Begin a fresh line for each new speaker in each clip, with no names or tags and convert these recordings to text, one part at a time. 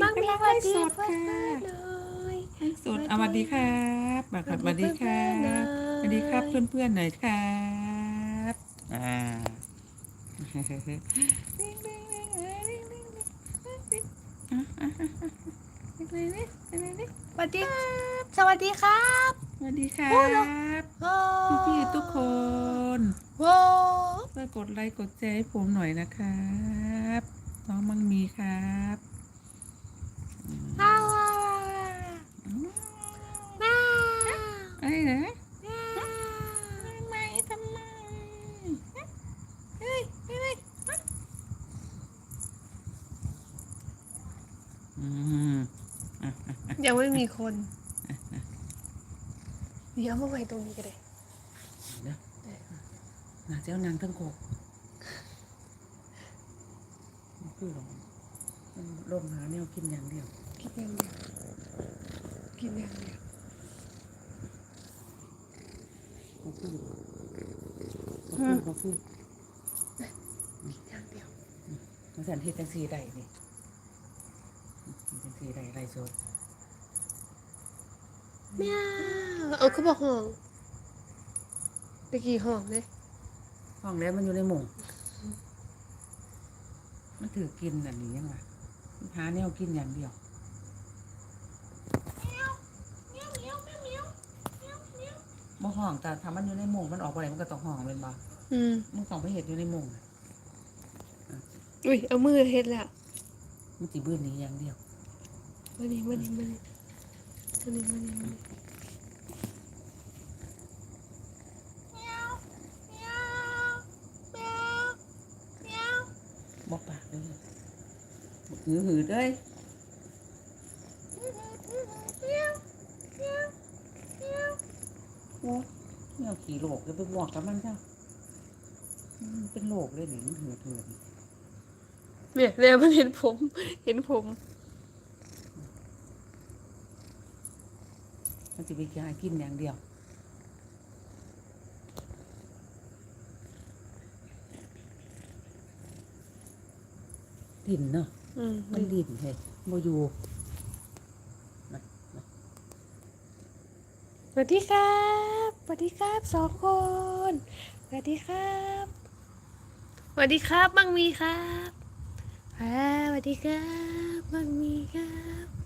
มังมี
กำลัง
วั
ไล
น
ฟ์
ดี
สด
เพื่อน
ค่ะ
ๆหน่อย
ไลฟ์สดเอาสวัสดีครับมาครับสวัสดีครับสวัสดีครับเพื่อนๆหน่อยครับอ่า
สวัสดีสวัสดีครับ
สวัสดีครั
พูดเหรอ
บ
โอ้
พี่ๆทุกคน
โว้
ช่วยกดไลค์กดแชร์ให้ผมหน่อยนะครับน้องมังมีครับ
อ้าว
อืม
น้า
อะไรนะ
น้า
ทำไมทำไมเฮ้ยเฮ้ยอืม
ยังไม่มีคน เดี๋ยวมาไว้ตรงนี้ก็ได้
เดี๋ยวน่าจะเอานางทั้งโคกมันคือหรอมันลมหาแนวกินอย่างเดียว
กินอย่างเดียวกินอย่างเดียว
มันคือมันคือมันคือ
อย่างเดียว
มันสันเฮ็ดจังสีใดนี่ จังสีใดไรโซด
แม่เอาเขาบอกห้องตะกี้ห้องเลย
ห้องแล้วมันอยู่ในหม่งมันถือกินอันนี้ยังไงมันหาแนวกินอย่างเดียวบ่ห้องแต่ถ้ามันอยู่ในหม่งมันออกไปไหนมันก็ต้องห้องเป็นบ่
อืม
มันต้องไปเห็ดอยู่ในหม่งน่ะ
อุ้ยเอามือเฮ็ดแล้ว
มันสิบื้นหนี้อย่างเดียว
มานี่มานี่มานี่มานี่มานี่มานี่
บอกปากเลยหือหือเลยโอ้เนี่ยเอาขี่โลกจะไปบอกกับมันเจ้ามันเป็นโลกเลยหนิมันหือเถื่อน
เนี่ยแล้วมันเห็นผม เห็นผม
มันจะไปหากินอย่างเดียวดินเนาะ
อืม
มันดินเฮ้ยโมอยู่
สวัสดีครับสวัสดีครับสองคนสวัสดีครับสวัสดีครับบังมีครับอ่าสวัสดีครับบังมีครับ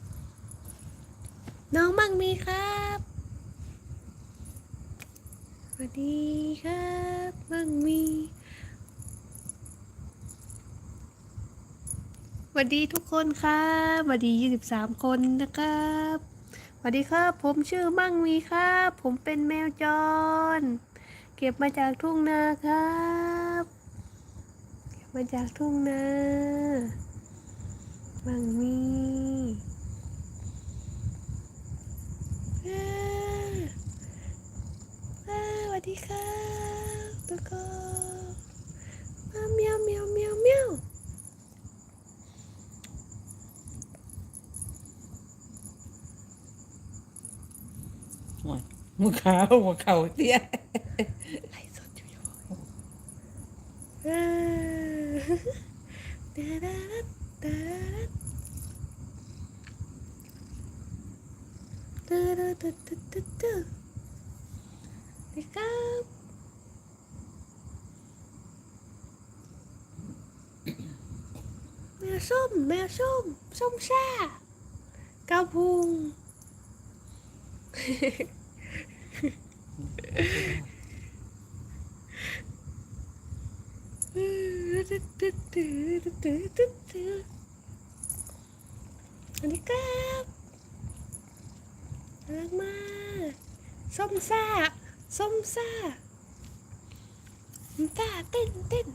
น้องบังมีครับ สวัสดีครับบังมี สวัสดีทุกคนครับสวัสดี 23 คนนะครับสวัสดีครับ ผมชื่อมั่งมีครับ ผมเป็นแมวจร เก็บมาจากทุ่งนาครับเก็บมาจากทุ่งนามั่งมีอ่า อ่าสวัสดีครับทุกคนมาเมียวเมียวเมียวเมี ดีครับแมวส้ม แมวส้ม ส้มซ่ากาพุงอันนี้ครับรักมากส้มซ่า ส้มซ่าส้มซ่าเต้นเต้น